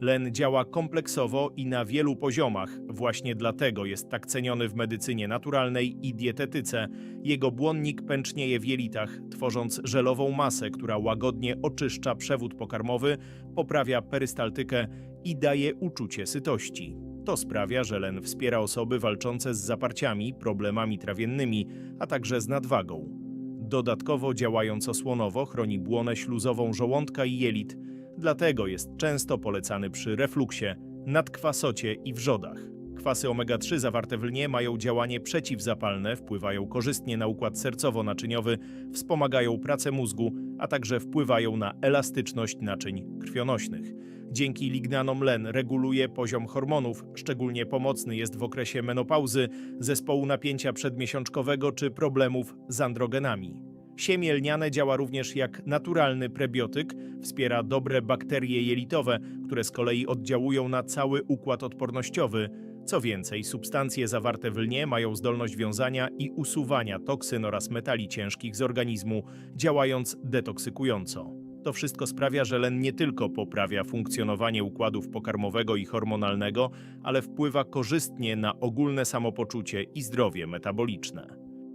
Len działa kompleksowo i na wielu poziomach. Właśnie dlatego jest tak ceniony w medycynie naturalnej i dietetyce. Jego błonnik pęcznieje w jelitach, tworząc żelową masę, która łagodnie oczyszcza przewód pokarmowy, poprawia perystaltykę i daje uczucie sytości. To sprawia, że len wspiera osoby walczące z zaparciami, problemami trawiennymi, a także z nadwagą. Dodatkowo działając osłonowo chroni błonę śluzową żołądka i jelit, dlatego jest często polecany przy refluksie, nadkwasocie i wrzodach. Kwasy omega-3 zawarte w lnie mają działanie przeciwzapalne, wpływają korzystnie na układ sercowo-naczyniowy, wspomagają pracę mózgu, a także wpływają na elastyczność naczyń krwionośnych. Dzięki lignanom len reguluje poziom hormonów, szczególnie pomocny jest w okresie menopauzy, zespołu napięcia przedmiesiączkowego czy problemów z androgenami. Siemię lniane działa również jak naturalny prebiotyk, wspiera dobre bakterie jelitowe, które z kolei oddziałują na cały układ odpornościowy. Co więcej, substancje zawarte w lnie mają zdolność wiązania i usuwania toksyn oraz metali ciężkich z organizmu, działając detoksykująco. To wszystko sprawia, że len nie tylko poprawia funkcjonowanie układów pokarmowego i hormonalnego, ale wpływa korzystnie na ogólne samopoczucie i zdrowie metaboliczne.